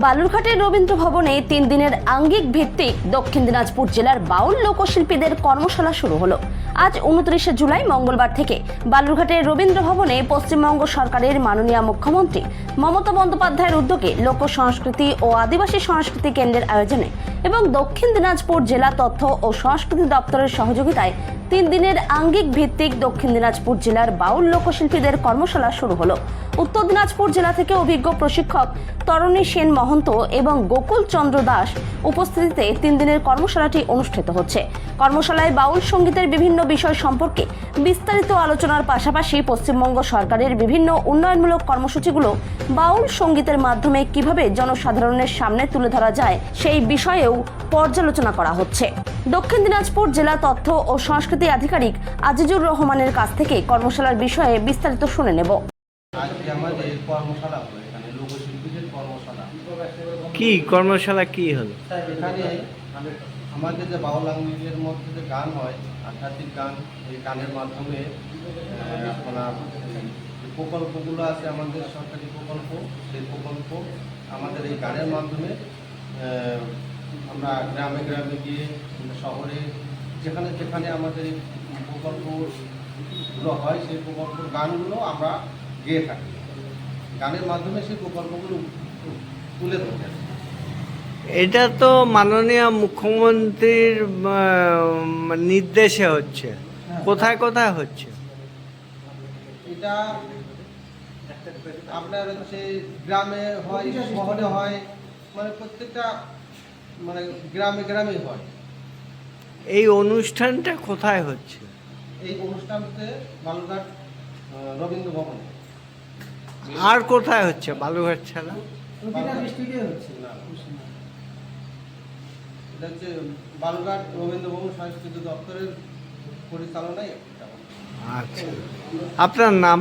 বালুরঘাটের রবীন্দ্র ভবনে তিন দিনের আঙ্গিক ভিত্তিক দক্ষিণ দিনাজপুর জেলার বাউল লোকশিল্পীদের কর্মশালা শুরু হলো। আজ উনত্রিশে জুলাই মঙ্গলবার থেকে বালুরঘাটের রবীন্দ্র ভবনে পশ্চিমবঙ্গ সরকারের মাননীয় মুখ্যমন্ত্রী মমতা বন্দ্যোপাধ্যায়ের উদ্যোগে লোক সংস্কৃতি ও আদিবাসী সংস্কৃতি কেন্দ্রের আয়োজনে এবং দক্ষিণ দিনাজপুর জেলা তথ্য ও সংস্কৃতি দপ্তরের সহযোগিতায় তিন দিনের আঙ্গিক ভিত্তিক দক্ষিণ দিনাজপুর জেলার বাউল লোকশিল্পীদের কর্মশালা শুরু হলো। উত্তর দিনাজপুর জেলা থেকে অভিজ্ঞ প্রশিক্ষক তরণী সেন মহন্ত এবং গোকুল চন্দ্র দাস উপস্থিতিতে তিন দিনের কর্মশালাটি অনুষ্ঠিত হচ্ছে। কর্মশালায় বাউল সঙ্গীতের বিভিন্ন বিষয় সম্পর্কে বিস্তারিত আলোচনার পাশাপাশি পশ্চিমবঙ্গ সরকারের বিভিন্ন উন্নয়নমূলক কর্মসূচিগুলো বাউল সঙ্গীতের মাধ্যমে কীভাবে জনসাধারণের সামনে তুলে ধরা যায় সেই বিষয়েও পর্যালোচনা করা হচ্ছে। দক্ষিণ দিনাজপুর জেলা তথ্য ও সংস্কৃতি আধিকারিক আজিজুর রহমানের কাছ থেকে কর্মশালার বিষয়ে বিস্তারিত শুনে নেব। আজকে আমাদের কর্মশালা হলো এখানে লোকশিল্পীদের কর্মশালা। কি কর্মশালা কি হলো? এখানে আমাদের যে বাউল আঙ্গিকের মধ্যে যে গান হয় আধ্যাত্মিক গান এই গানের মাধ্যমে আপনার যে প্রকল্পগুলো আছে আমাদের সরকারি প্রকল্প সেই প্রকল্প আমাদের এই গানের মাধ্যমে আমরা গ্রামে গ্রামে গিয়ে শহরে যেখানে যেখানে আমাদের প্রকল্পগুলো হয় সেই প্রকল্পের গানগুলো আমরা গেয়ে থাকি। গানের মাধ্যমে সেই প্রকল্পগুলো তুলে ধরে। এটা তো মাননীয় মুখ্যমন্ত্রীর নির্দেশে হচ্ছে। কোথায় কোথায় হচ্ছে? এটা আপনার হচ্ছে গ্রামে হয় শহরে হয় মানে প্রত্যেকটা মানে গ্রামে গ্রামে হয়। এই অনুষ্ঠানটা কোথায় হচ্ছে? এই অনুষ্ঠানতে বালুঘাট রবীন্দ্র ভবন আর কোথায় হচ্ছে বালুঘাট ছাড়া? এটা হচ্ছে বালুঘাট রবীন্দ্র ভবন সংস্কৃতি দপ্তরের পরিচালনায় আচ্ছা। আপনার নাম?